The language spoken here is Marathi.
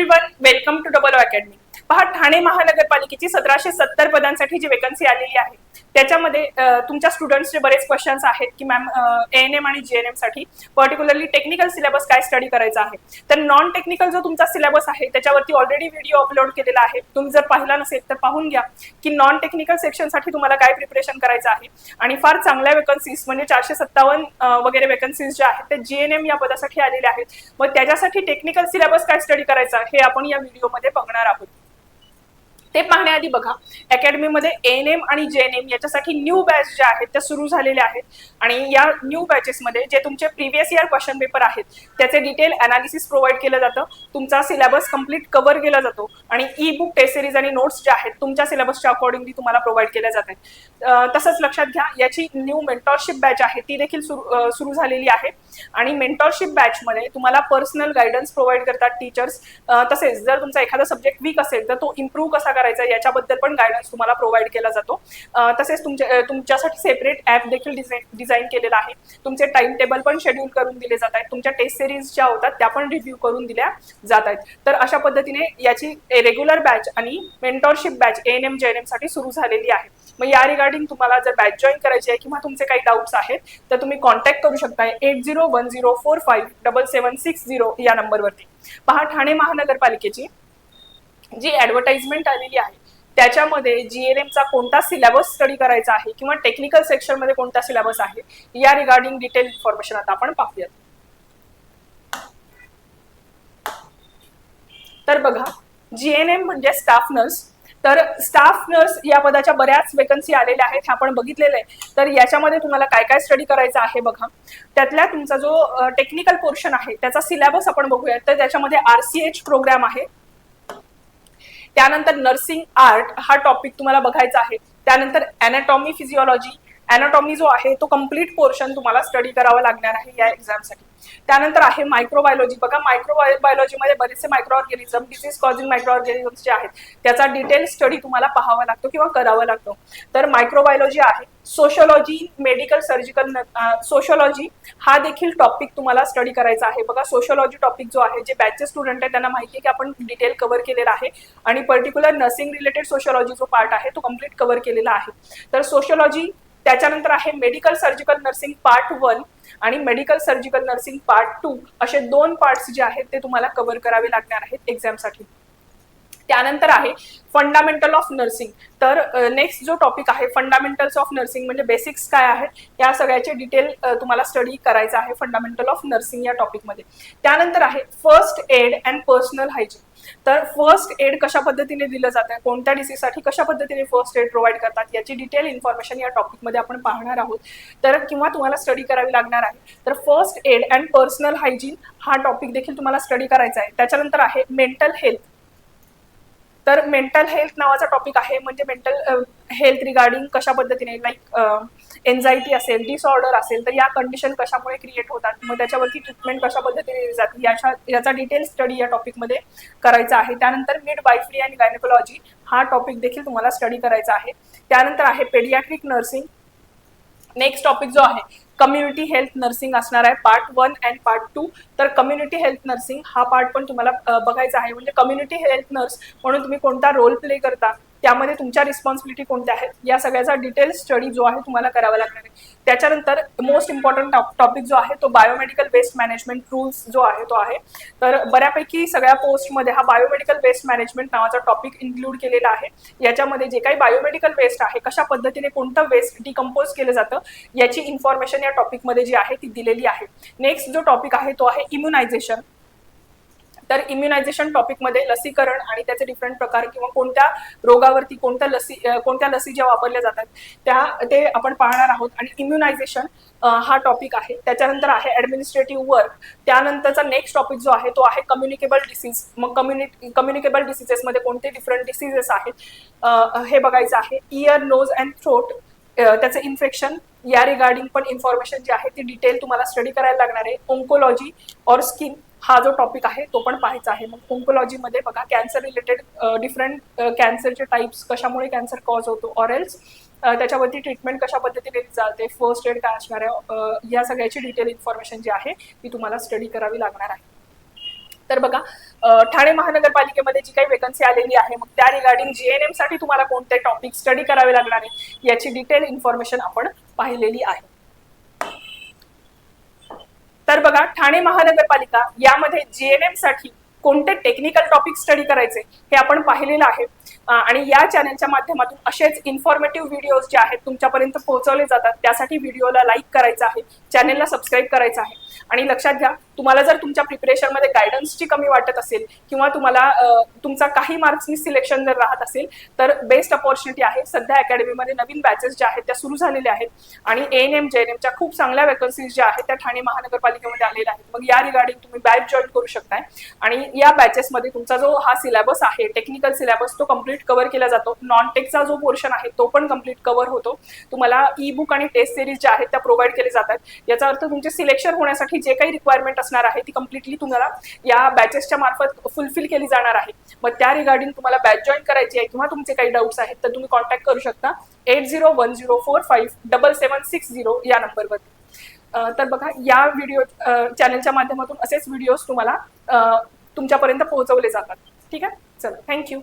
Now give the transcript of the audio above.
Everyone welcome to double academy पहा ठाणे महानगरपालिकेची सतराशे सत्तर पदांसाठी जी वेकन्सी आलेली आहे त्याच्यामध्ये तुमच्या स्टुडंट्सचे बरेच क्वेश्चन्स आहेत की मॅम एएनएम एन एम आणि जीएनएमसाठी पर्टिक्युलरली टेक्निकल सिलेबस काय स्टडी करायचा आहे? तर नॉन टेक्निकल जो तुमचा सिलेबस आहे त्याच्यावरती ऑलरेडी व्हिडिओ अपलोड केलेला आहे. तुम्ही जर पाहिला नसेल तर पाहून घ्या की नॉन टेक्निकल सेक्शनसाठी तुम्हाला काय प्रिपरेशन करायचं आहे? आणि फार चांगल्या वेकन्सीज म्हणजे चारशे सत्तावन्न वगैरे वेकन्सीज ज्या आहेत त्या जीएनएम या पदासाठी आलेल्या आहेत. मग त्याच्यासाठी टेक्निकल सिलेबस काय स्टडी करायचा हे आपण या व्हिडिओमध्ये बघणार आहोत. ते पाहण्याआधी बघा अकॅडमीमध्ये एन एम आणि जे एन एम याच्यासाठी न्यू बॅच ज्या आहेत त्या सुरू झालेल्या आहेत. आणि या न्यू बॅचेसमध्ये जे तुमचे प्रिव्हियस इयर क्वेश्चन पेपर आहेत त्याचे डिटेल अनालिसिस प्रोव्हाइड केलं जातं. तुमचा सिलेबस कंप्लीट कव्हर केला जातो. आणि ई बुक टेस्ट सिरीज आणि नोट्स ज्या आहेत तुमच्या सिलेबसच्या अकॉर्डिंगली तुम्हाला प्रोव्हाइड केल्या जातात तसंच लक्षात घ्या याची न्यू मेंटॉरशिप बॅच आहे ती देखील सुरू सुरू झालेली आहे. आणि मेंटॉरशिप बॅचमध्ये तुम्हाला पर्सनल गायडन्स प्रोव्हाइड करतात टीचर्स तसेच जर तुमचा एखादा सब्जेक्ट वीक असेल तर तो इम्प्रूव्ह कसा करायचा याच्याबद्दल पण गायडन्स तुम्हाला प्रोव्हाइड केला जातो. तसेच तुमच्या तुमच्यासाठी सेपरेट ॲप देखील डिझाईन डिझाईन केलेला आहे. तुमचे टाइम टेबल पण शेड्यूल करून दिले जात आहेत. तुमच्या टेस्ट सिरीज ज्या होतात त्या पण रिव्ह्यू करून दिल्या जात आहेत. तर अशा पद्धतीने याची रेग्युलर बॅच आणि mentorship batch N M G N एमसाठी सुरू झालेली आहे. मग या रिगार्डिंग तुम्हाला जर बॅच जॉईन करायची आहे किंवा तुमचे काही डाऊट्स आहेत तर तुम्ही कॉन्टॅक्ट करू शकता eight zero one zero four five double seven six zero या नंबरवरती पहा ठाणे महानगरपालिकेची जी ऍडव्हर्टाइजमेंट आलेली आहे त्याच्यामध्ये जीएनएमचा कोणता सिलेबस स्टडी करायचा आहे किंवा टेक्निकल सेक्शनमध्ये कोणता सिलेबस आहे या रिगार्डिंग डिटेल इन्फॉर्मेशन आता आपण पाहूयात. तर बघा जीएनएम म्हणजे स्टाफ नर्स तर स्टाफ नर्स या पदाच्या बऱ्याच वेकन्सी आलेल्या आहेत हे आपण बघितलेलं आहे. तर याच्यामध्ये तुम्हाला काय काय स्टडी करायचं आहे बघा. त्यातल्या तुमचा जो टेक्निकल पोर्शन आहे त्याचा सिलेबस आपण बघूयात. तर त्याच्यामध्ये आरसीएच प्रोग्राम आहे. त्यानंतर नर्सिंग आर्ट हा टॉपिक तुम्हाला बघायचा आहे. त्यानंतर अॅनाटॉमी फिजिओलॉजी अॅनाटॉमी जो आहे तो कंप्लीट पोर्शन तुम्हाला स्टडी करावा लागणार आहे या एक्झामसाठी त्यानंतर आहे मायक्रोबायोलॉजी बघा मायक्रोबायोलॉजीमध्ये बरेचसे microorganism disease causing microorganisms जे आहेत त्याचा डिटेल स्टडी तुम्हाला पाहावा लागतो किंवा करावा लागतो. तर मायक्रोबायोलॉजी आहे. सोशोलॉजी मेडिकल सर्जिकल सोशोलॉजी हा देखील टॉपिक तुम्हाला स्टडी करायचा आहे. बघा सोशोलॉजी टॉपिक जो आहे जे बॅचचे स्टुडंट आहे त्यांना माहिती आहे की आपण डिटेल कव्हर केलेला आहे. आणि पर्टिक्युलर नर्सिंग रिलेटेड सोशोलॉजी जो पार्ट आहे तो कंप्लीट कव्हर केलेला आहे. तर सोशोलॉजी त्याच्यानंतर आहे medical surgical nursing part one आणि medical surgical nursing part two असे दोन पार्ट्स जे आहेत ते तुम्हाला कव्हर करावे लागणार आहेत एक्झामसाठी त्यानंतर आहे फंडामेंटल ऑफ नर्सिंग तर नेक्स्ट जो टॉपिक आहे फंडामेंटल्स ऑफ नर्सिंग म्हणजे बेसिक्स काय आहेत या सगळ्याचे डिटेल तुम्हाला स्टडी करायचं आहे फंडामेंटल ऑफ नर्सिंग या टॉपिकमध्ये त्यानंतर आहे first aid and personal hygiene तर फर्स्ट एड कशा पद्धतीने दिलं जातं कोणत्या डिसीजसाठी कशा पद्धतीने फर्स्ट एड प्रोव्हाइड करतात याची डिटेल इन्फॉर्मेशन या टॉपिकमध्ये आपण पाहणार आहोत. तर किंवा तुम्हाला स्टडी करावी लागणार आहे तर first aid and personal hygiene हा टॉपिक देखील तुम्हाला स्टडी करायचा आहे. त्याच्यानंतर आहे मेंटल हेल्थ तर मेंटल हेल्थ नावाचा टॉपिक आहे. म्हणजे मेंटल हेल्थ रिगार्डिंग कशा पद्धतीने लाईक एन्झायटी असेल डिसऑर्डर असेल तर या कंडिशन कशामुळे क्रिएट होतात? मग त्याच्यावरती ट्रीटमेंट कशा पद्धतीने दिली जाते? याच्या याचा डिटेल स्टडी या टॉपिकमध्ये करायचा आहे. त्यानंतर मिड बायफ्री आणि गायनेकोलॉजी हा टॉपिक देखील तुम्हाला स्टडी करायचा आहे. त्यानंतर आहे पेडियाट्रिक नर्सिंग नेक्स्ट टॉपिक जो आहे कम्युनिटी हेल्थ नर्सिंग असणार आहे part one and part two तर कम्युनिटी हेल्थ नर्सिंग हा पार्ट पण तुम्हाला बघायचा आहे. म्हणजे कम्युनिटी हेल्थ नर्स म्हणून तुम्ही कोणता रोल प्ले करता? त्यामध्ये तुमच्या रिस्पॉन्सिबिलिटी कोणत्या आहेत? या सगळ्याचा डिटेल स्टडी जो आहे तुम्हाला करावा लागणार आहे. त्याच्यानंतर मोस्ट इम्पॉर्टंट टॉपिक जो आहे तो बायोमेडिकल वेस्ट मॅनेजमेंट रूल्स जो आहे तो आहे. तर बऱ्यापैकी सगळ्या पोस्टमध्ये हा बायोमेडिकल वेस्ट मॅनेजमेंट नावाचा टॉपिक इन्क्लूड केलेला आहे. याच्यामध्ये जे काही बायोमेडिकल वेस्ट आहे कशा पद्धतीने कोणतं वेस्ट डिकम्पोज केलं जातं याची इन्फॉर्मेशन या टॉपिकमध्ये जी आहे ती दिलेली आहे. नेक्स्ट जो टॉपिक आहे तो आहे इम्युनायझेशन तर इम्युनायझेशन टॉपिकमध्ये लसीकरण आणि त्याचे डिफरंट प्रकार किंवा कोणत्या रोगावरती कोणत्या लसी कोणत्या लसी ज्या वापरल्या जातात त्या ते आपण पाहणार आहोत. आणि इम्युनायझेशन हा टॉपिक आहे. त्याच्यानंतर आहे ऍडमिनिस्ट्रेटिव्ह वर्क त्यानंतरचा नेक्स्ट टॉपिक जो आहे तो आहे कम्युनिकेबल डिसीज मग कम्युनि कम्युनिकेबल डिसीजेसमध्ये कोणते डिफरंट डिसीजेस आहेत? हे बघायचं आहे. इयर नोज अँड थ्रोट त्याचं इन्फेक्शन या रिगार्डिंग पण इन्फॉर्मेशन जी आहे ती डिटेल तुम्हाला स्टडी करायला लागणार आहे. ओंकोलॉजी और स्किन हा जो टॉपिक आहे तो पण पाहायचा आहे. मग ओंकोलॉजीमध्ये बघा कॅन्सर रिलेटेड डिफरंट कॅन्सरचे टाईप्स कशामुळे कॅन्सर कॉज होतो ऑरेल्स त्याच्यावरती ट्रीटमेंट कशा पद्धतीने जाते फर्स्ट एड काय असणार आहे या सगळ्याची डिटेल इन्फॉर्मेशन जी आहे ती तुम्हाला स्टडी करावी लागणार आहे. तर बघा ठाणे महानगरपालिकेमध्ये जी काही वेकन्सी आलेली आहे मग त्या रिगार्डिंग जीएनएमसाठी तुम्हाला कोणते टॉपिक स्टडी करावे लागणार आहे याची डिटेल इन्फॉर्मेशन आपण पाहिलेली आहे. तर बघा ठाणे महानगरपालिका यामध्ये जीएनएमसाठी कोणते टेक्निकल टॉपिक स्टडी करायचे हे आपण पाहिलेलं आहे. आणि या चॅनलच्या माध्यमातून असेच इन्फॉर्मेटिव्ह व्हिडिओज जे आहेत तुमच्यापर्यंत पोहोचवले जातात त्यासाठी व्हिडिओला लाईक करायचं आहे चॅनलला सबस्क्राईब करायचं आहे. आणि लक्षात घ्या तुम्हाला जर तुमच्या प्रिपरेशनमध्ये गायडन्सची कमी वाटत असेल किंवा तुम्हाला तुमचा काही मार्क्सनी सिलेक्शन जर राहत असेल तर बेस्ट अपॉर्च्युनिटी आहे सध्या अकॅडमीमध्ये नवीन बॅचेस ज्या आहेत त्या सुरू झालेल्या आहेत. आणि एन एम जे एन एमच्या खूप चांगल्या वॅकन्सीज ज्या आहेत त्या ठाणे महानगरपालिकेमध्ये आलेल्या आहेत. मग या रिगार्डिंग तुम्ही बॅच जॉईन करू शकताय. आणि या बॅचेसमध्ये तुमचा जो हा सिलेबस आहे टेक्निकल सिलेबस तो कंप्लीट कव्हर केला जातो. नॉन टेकचा जो पोर्शन आहे तो पण कंप्लीट कव्हर होतो. तुम्हाला ई बुक आणि टेस्ट सिरीज ज्या आहेत त्या प्रोव्हाइड केले जातात. याचा अर्थ तुमचे सिलेक्शन होण्यासाठी जे काही रिक्वायरमेंट असणार आहे ती कम्प्लिटली तुम्हाला या बॅचेसच्या मार्फत फुलफिल केली जाणार आहे. मग त्या रिगार्डिंग तुम्हाला बॅच जॉईन करायची आहे किंवा तुमचे काही डाऊट्स आहेत तर तुम्ही कॉन्टॅक्ट करू शकता. Eight zero one zero four five double seven six zero या नंबरवरती तर बघा या व्हिडिओ चॅनलच्या माध्यमातून असेच व्हिडिओज तुम्हाला तुमच्यापर्यंत पोहोचवले जातात. ठीक आहे? चला थँक्यू